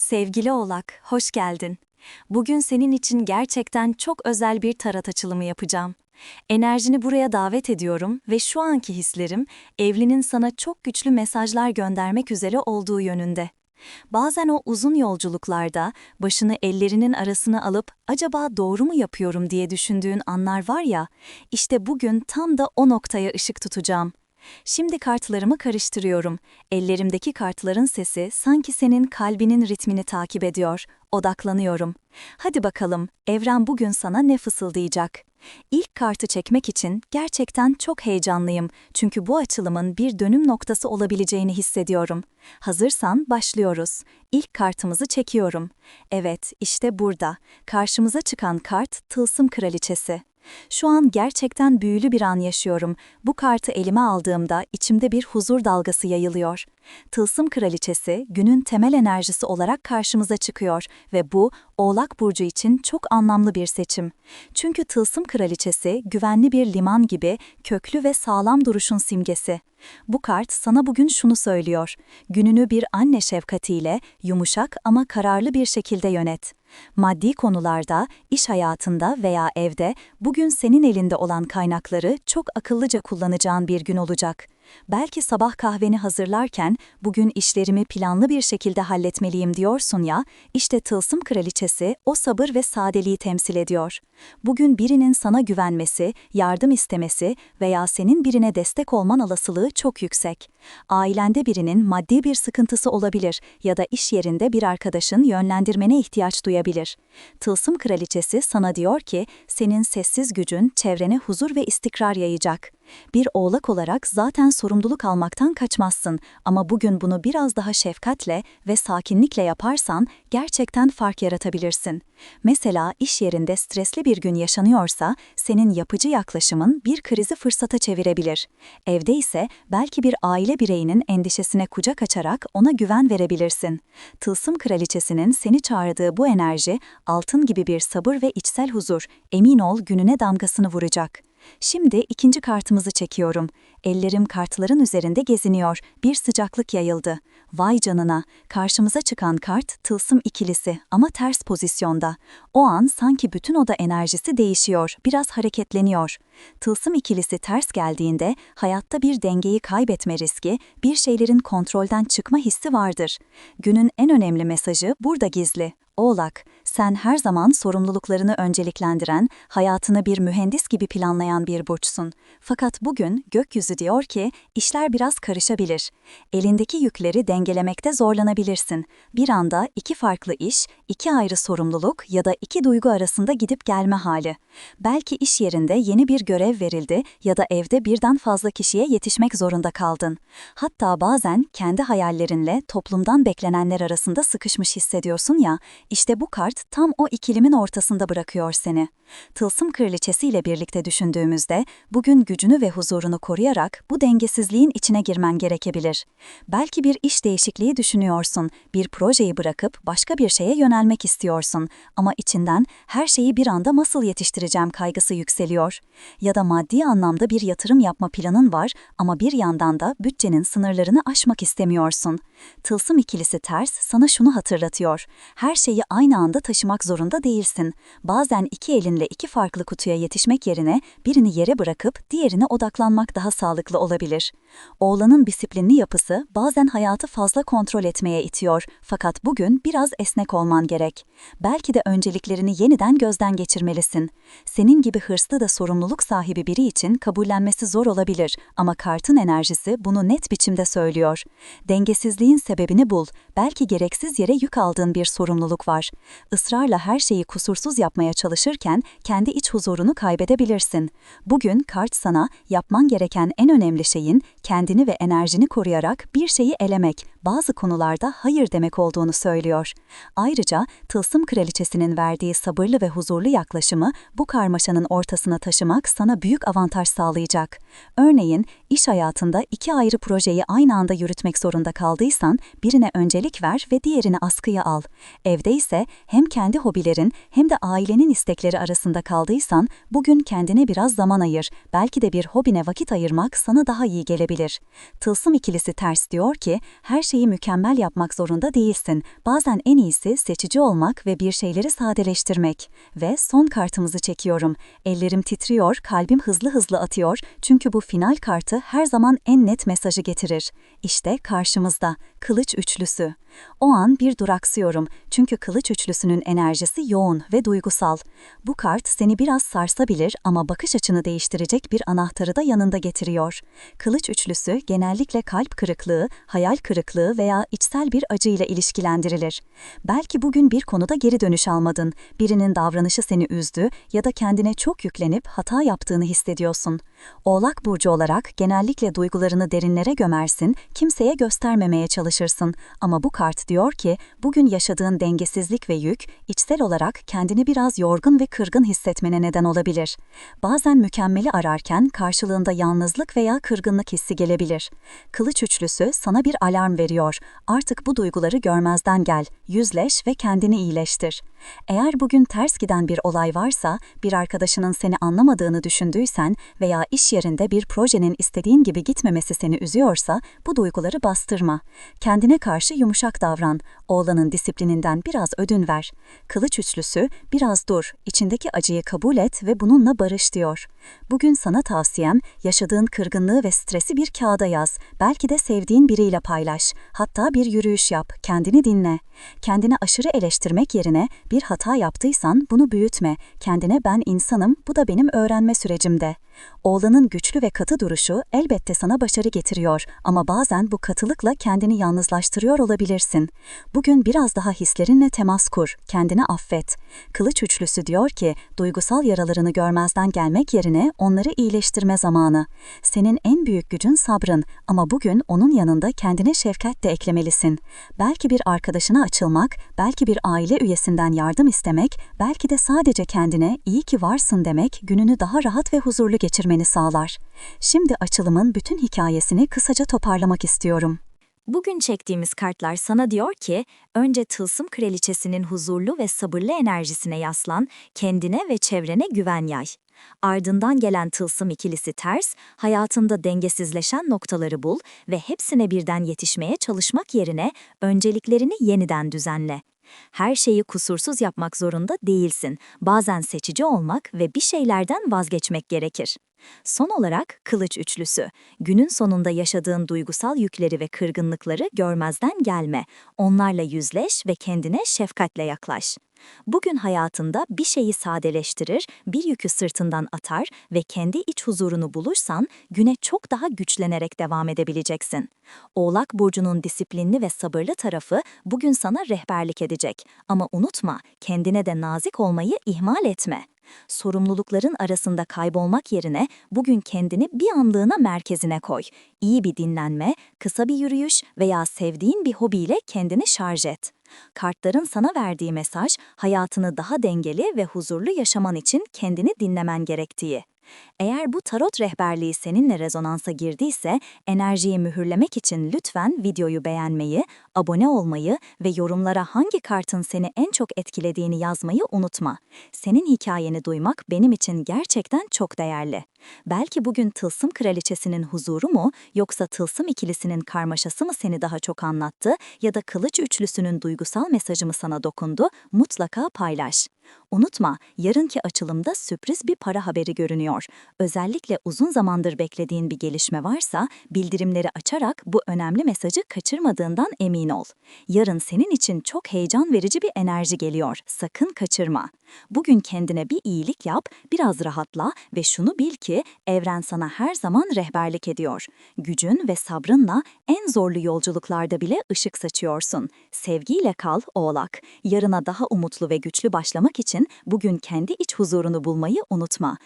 Sevgili Oğlak, hoş geldin. Bugün senin için gerçekten çok özel bir tarot açılımı yapacağım. Enerjini buraya davet ediyorum ve şu anki hislerim evlinin sana çok güçlü mesajlar göndermek üzere olduğu yönünde. Bazen o uzun yolculuklarda başını ellerinin arasına alıp acaba doğru mu yapıyorum diye düşündüğün anlar var ya, işte bugün tam da o noktaya ışık tutacağım. Şimdi kartlarımı karıştırıyorum. Ellerimdeki kartların sesi sanki senin kalbinin ritmini takip ediyor. Odaklanıyorum. Hadi bakalım, evren bugün sana ne fısıldayacak? İlk kartı çekmek için gerçekten çok heyecanlıyım. Çünkü bu açılımın bir dönüm noktası olabileceğini hissediyorum. Hazırsan başlıyoruz. İlk kartımızı çekiyorum. Evet, işte burada. Karşımıza çıkan kart Tılsım Kraliçesi. Şu an gerçekten büyülü bir an yaşıyorum. Bu kartı elime aldığımda içimde bir huzur dalgası yayılıyor. Tılsım Kraliçesi günün temel enerjisi olarak karşımıza çıkıyor ve bu Oğlak burcu için çok anlamlı bir seçim. Çünkü Tılsım Kraliçesi güvenli bir liman gibi köklü ve sağlam duruşun simgesi. Bu kart sana bugün şunu söylüyor. Gününü bir anne şefkatiyle yumuşak ama kararlı bir şekilde yönet. Maddi konularda, iş hayatında veya evde bugün senin elinde olan kaynakları çok akıllıca kullanacağın bir gün olacak. Belki sabah kahveni hazırlarken bugün işlerimi planlı bir şekilde halletmeliyim diyorsun ya, işte Tılsım Kraliçesi o sabır ve sadeliği temsil ediyor. Bugün birinin sana güvenmesi, yardım istemesi veya senin birine destek olman olasılığı çok yüksek. Ailende birinin maddi bir sıkıntısı olabilir ya da iş yerinde bir arkadaşın yönlendirmene ihtiyaç duyabilir. Tılsım Kraliçesi sana diyor ki, senin sessiz gücün çevrene huzur ve istikrar yayacak. Bir oğlak olarak zaten sorumluluk almaktan kaçmazsın ama bugün bunu biraz daha şefkatle ve sakinlikle yaparsan gerçekten fark yaratabilirsin. Mesela iş yerinde stresli bir gün yaşanıyorsa senin yapıcı yaklaşımın bir krizi fırsata çevirebilir. Evde ise belki bir aile bireyinin endişesine kucak açarak ona güven verebilirsin. Tılsım kraliçesinin seni çağırdığı bu enerji altın gibi bir sabır ve içsel huzur, emin ol gününe damgasını vuracak. Şimdi ikinci kartımızı çekiyorum. Ellerim kartların üzerinde geziniyor. Bir sıcaklık yayıldı. Vay canına, karşımıza çıkan kart tılsım ikilisi ama ters pozisyonda. O an sanki bütün oda enerjisi değişiyor, biraz hareketleniyor. Tılsım ikilisi ters geldiğinde hayatta bir dengeyi kaybetme riski, bir şeylerin kontrolden çıkma hissi vardır. Günün en önemli mesajı burada gizli. Oğlak, sen her zaman sorumluluklarını önceliklendiren, hayatını bir mühendis gibi planlayan bir burçsun. Fakat bugün gökyüzü diyor ki, işler biraz karışabilir. Elindeki yükleri dengelemekte zorlanabilirsin. Bir anda iki farklı iş, iki ayrı sorumluluk ya da iki duygu arasında gidip gelme hali. Belki iş yerinde yeni bir görev verildi ya da evde birden fazla kişiye yetişmek zorunda kaldın. Hatta bazen kendi hayallerinle toplumdan beklenenler arasında sıkışmış hissediyorsun ya, işte bu kart tam o ikilimin ortasında bırakıyor seni. Tılsım kraliçesi ile birlikte düşündüğümüzde bugün gücünü ve huzurunu koruyarak bu dengesizliğin içine girmen gerekebilir. Belki bir iş değişikliği düşünüyorsun, bir projeyi bırakıp başka bir şeye yönelmek istiyorsun ama içinden her şeyi bir anda nasıl yetiştireceğim kaygısı yükseliyor. Ya da maddi anlamda bir yatırım yapma planın var ama bir yandan da bütçenin sınırlarını aşmak istemiyorsun. Tılsım ikilisi ters sana şunu hatırlatıyor. Her şeyi aynı anda taşımak zorunda değilsin. Bazen iki elinle iki farklı kutuya yetişmek yerine birini yere bırakıp diğerine odaklanmak daha sağlıklı olabilir. Oğlanın disiplinli yapısı bazen hayatı fazla kontrol etmeye itiyor fakat bugün biraz esnek olman gerek. Belki de önceliklerini yeniden gözden geçirmelisin. Senin gibi hırslı da sorumluluk sahibi biri için kabullenmesi zor olabilir ama kartın enerjisi bunu net biçimde söylüyor. Dengesizliğin sebebini bul. Belki gereksiz yere yük aldığın bir sorumluluk var. Israrla her şeyi kusursuz yapmaya çalışırken kendi iç huzurunu kaybedebilirsin. Bugün kart sana yapman gereken en önemli şeyin kendini ve enerjini koruyarak bir şeyi elemek, bazı konularda hayır demek olduğunu söylüyor. Ayrıca Tılsım Kraliçesi'nin verdiği sabırlı ve huzurlu yaklaşımı bu karmaşanın ortasına taşımak sana büyük avantaj sağlayacak. Örneğin iş hayatında iki ayrı projeyi aynı anda yürütmek zorunda kaldıysan birine öncelik ver ve diğerini askıya al. Evde ise hem kendi hobilerin hem de ailenin istekleri arasında kaldıysan bugün kendine biraz zaman ayır. Belki de bir hobine vakit ayırmak sana daha iyi gelebilir. Tılsım ikilisi ters diyor ki her şeyi mükemmel yapmak zorunda değilsin. Bazen en iyisi seçici olmak ve bir şeyleri sadeleştirmek. Ve son kartımızı çekiyorum. Ellerim titriyor, kalbim hızlı hızlı atıyor çünkü bu final kartı her zaman en net mesajı getirir. İşte karşımızda kılıç üçlüsü. O an bir duraksıyorum çünkü kılıç üçlüsünün enerjisi yoğun ve duygusal. Bu kart seni biraz sarsabilir ama bakış açını değiştirecek bir anahtarı da yanında getiriyor. Kılıç üçlüsü genellikle kalp kırıklığı, hayal kırıklığı veya içsel bir acıyla ilişkilendirilir. Belki bugün bir konuda geri dönüş almadın, birinin davranışı seni üzdü ya da kendine çok yüklenip hata yaptığını hissediyorsun. Oğlak burcu olarak genellikle duygularını derinlere gömersin, kimseye göstermemeye çalışırsın ama bu kart diyor ki bugün yaşadığın dengesizlik ve yük içsel olarak kendini biraz yorgun ve kırgın hissetmene neden olabilir. Bazen mükemmeli ararken karşılığında yalnızlık veya kırgınlık hissi gelebilir. Kılıç üçlüsü sana bir alarm veriyor. Artık bu duyguları görmezden gel, yüzleş ve kendini iyileştir. Eğer bugün ters giden bir olay varsa, bir arkadaşının seni anlamadığını düşündüysen veya iş yerinde bir projenin istediğin gibi gitmemesi seni üzüyorsa bu duyguları bastırma. Kendine karşı yumuşak davran, oğlanın disiplininden biraz ödün ver. Kılıç üçlüsü, biraz dur, içindeki acıyı kabul et ve bununla barış diyor. Bugün sana tavsiyem, yaşadığın kırgınlığı ve stresi bir kağıda yaz, belki de sevdiğin biriyle paylaş, hatta bir yürüyüş yap, kendini dinle. Kendini aşırı eleştirmek yerine bir hata yaptıysan bunu büyütme, kendine ben insanım, bu da benim öğrenme sürecimde. Oğlanın güçlü ve katı duruşu elbette sana başarı getiriyor ama bazen bu katılıkla kendini yalnızlaştırıyor olabilirsin. Bugün biraz daha hislerinle temas kur, kendini affet. Kılıç üçlüsü diyor ki, duygusal yaralarını görmezden gelmek yerine onları iyileştirme zamanı. Senin en büyük gücün sabrın ama bugün onun yanında kendine şefkat de eklemelisin. Belki bir arkadaşına açılmak, belki bir aile üyesinden yardım istemek, belki de sadece kendine iyi ki varsın demek gününü daha rahat ve huzurlu geçirmeni sağlar. Şimdi açılımın bütün hikayesini kısaca toparlamak istiyorum. Bugün çektiğimiz kartlar sana diyor ki, önce tılsım kraliçesinin huzurlu ve sabırlı enerjisine yaslan, kendine ve çevrene güven yay. Ardından gelen tılsım ikilisi ters, hayatında dengesizleşen noktaları bul ve hepsine birden yetişmeye çalışmak yerine önceliklerini yeniden düzenle. Her şeyi kusursuz yapmak zorunda değilsin. Bazen seçici olmak ve bir şeylerden vazgeçmek gerekir. Son olarak kılıç üçlüsü. Günün sonunda yaşadığın duygusal yükleri ve kırgınlıkları görmezden gelme. Onlarla yüzleş ve kendine şefkatle yaklaş. Bugün hayatında bir şeyi sadeleştirir, bir yükü sırtından atar ve kendi iç huzurunu bulursan güne çok daha güçlenerek devam edebileceksin. Oğlak burcunun disiplinli ve sabırlı tarafı bugün sana rehberlik edecek ama unutma, kendine de nazik olmayı ihmal etme. Sorumlulukların arasında kaybolmak yerine bugün kendini bir anlığına merkezine koy. İyi bir dinlenme, kısa bir yürüyüş veya sevdiğin bir hobiyle kendini şarj et. Kartların sana verdiği mesaj, hayatını daha dengeli ve huzurlu yaşaman için kendini dinlemen gerektiği. Eğer bu tarot rehberliği seninle rezonansa girdiyse, enerjiyi mühürlemek için lütfen videoyu beğenmeyi, abone olmayı ve yorumlara hangi kartın seni en çok etkilediğini yazmayı unutma. Senin hikayeni duymak benim için gerçekten çok değerli. Belki bugün Tılsım Kraliçesi'nin huzuru mu yoksa Tılsım ikilisinin karmaşası mı seni daha çok anlattı ya da Kılıç Üçlüsü'nün duygusal mesajı mı sana dokundu? Mutlaka paylaş. Unutma, yarınki açılımda sürpriz bir para haberi görünüyor. Özellikle uzun zamandır beklediğin bir gelişme varsa bildirimleri açarak bu önemli mesajı kaçırmadığından emin ol. Yarın senin için çok heyecan verici bir enerji geliyor. Sakın kaçırma. Bugün kendine bir iyilik yap, biraz rahatla ve şunu bil ki evren sana her zaman rehberlik ediyor. Gücün ve sabrınla en zorlu yolculuklarda bile ışık saçıyorsun. Sevgiyle kal, oğlak. Yarına daha umutlu ve güçlü başlamak için bugün kendi iç huzurunu bulmayı unutma.